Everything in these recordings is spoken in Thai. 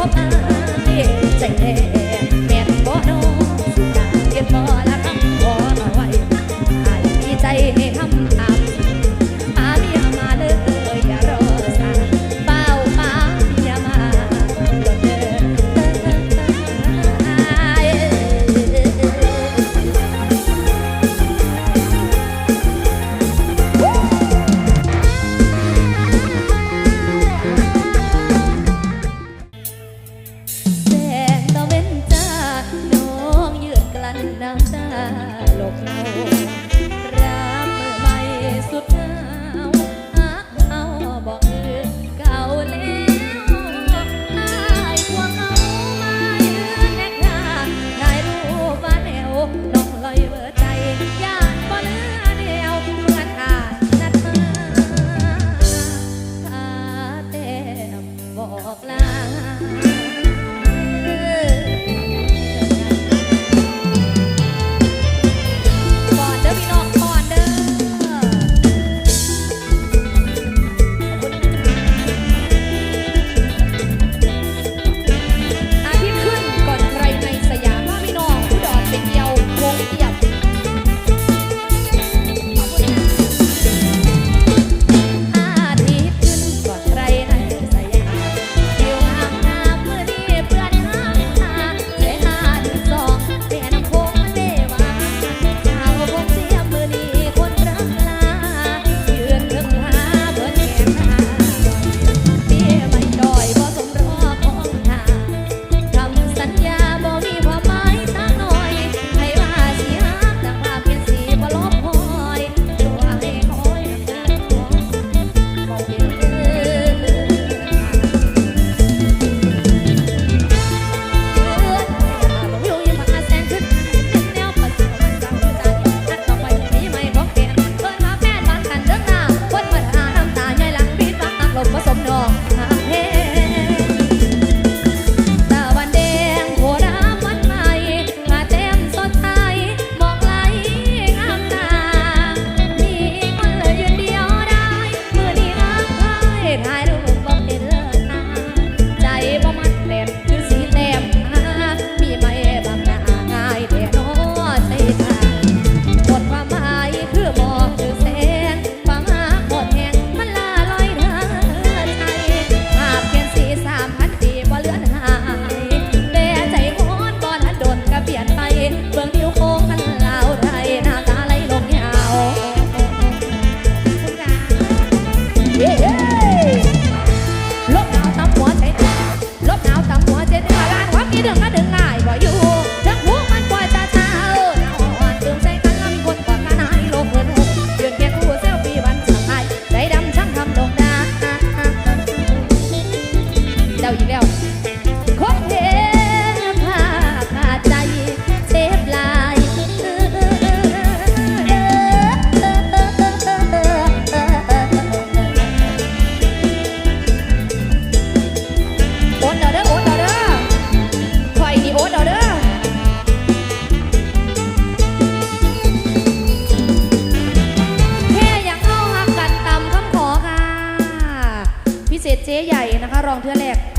votar.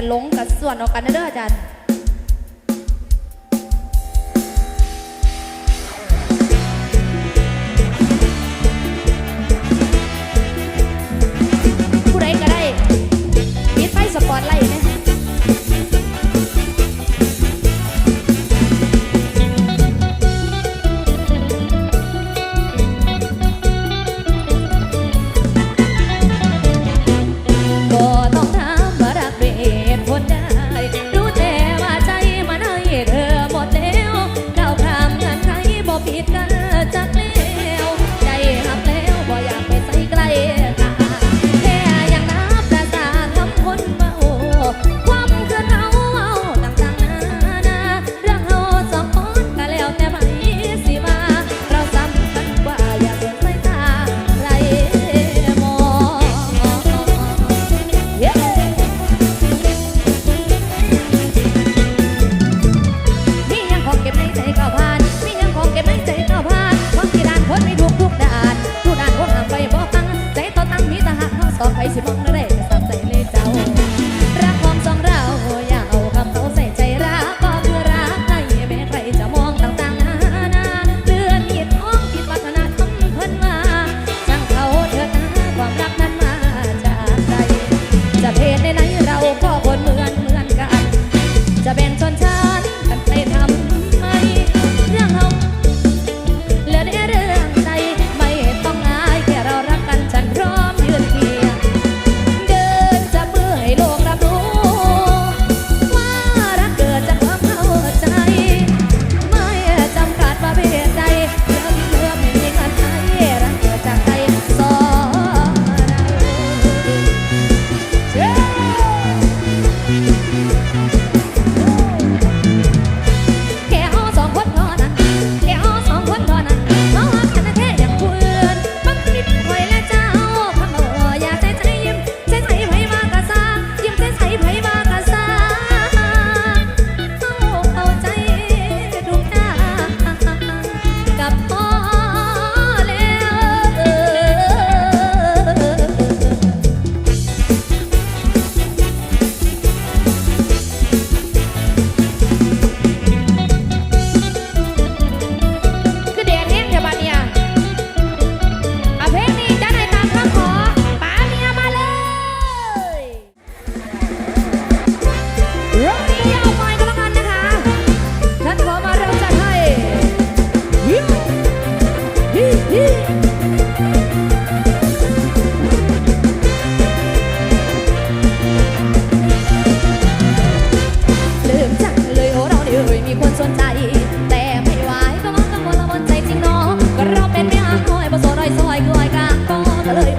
ขันลงกับส่วนออกกันเด้ออาจารย์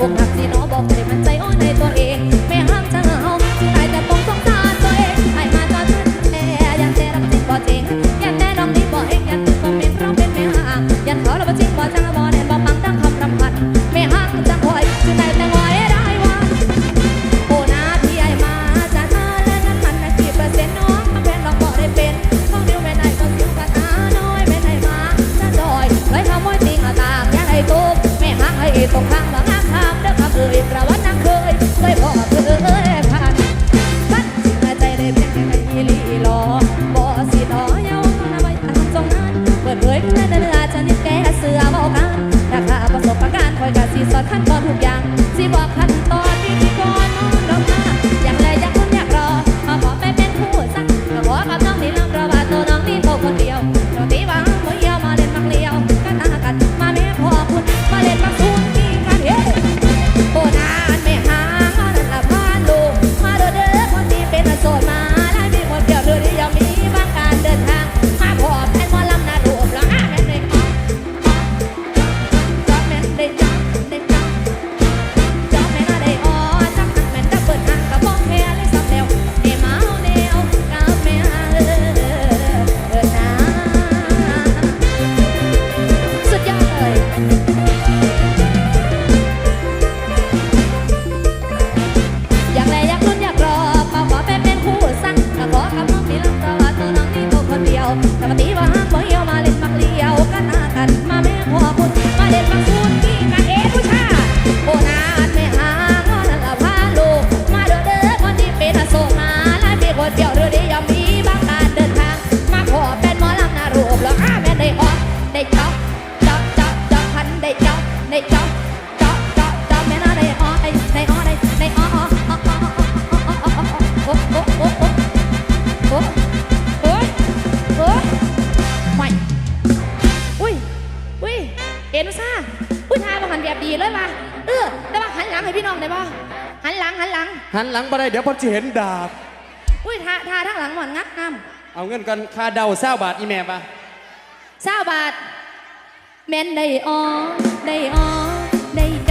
อกหัก ได้ฮอตได้จ๊อกจ๊อกจ๊อกจ๊อกพันได้จ๊อกได้จ๊อกจ๊อกจ๊อกจ๊อกแม่น่าได้ฮอตได้ได้ฮอตไอ้ได้ฮอตเอ็นซ่าผู้ชายบางหันแบบดีเลยว่ะเออแต่ว่าหันหลังให้พี่น้องได้ป่ะหันหลังหันหลัง หันหลังไปได้เดี๋ยวพอจะเห็นดาบอุ้ยทาทาทั้งหลังหมอนงักงามเอาเงินก่อนค่าเดาเศร้าบาทอีแม่ปะ เาบาทแม่นได้ออได้ออได้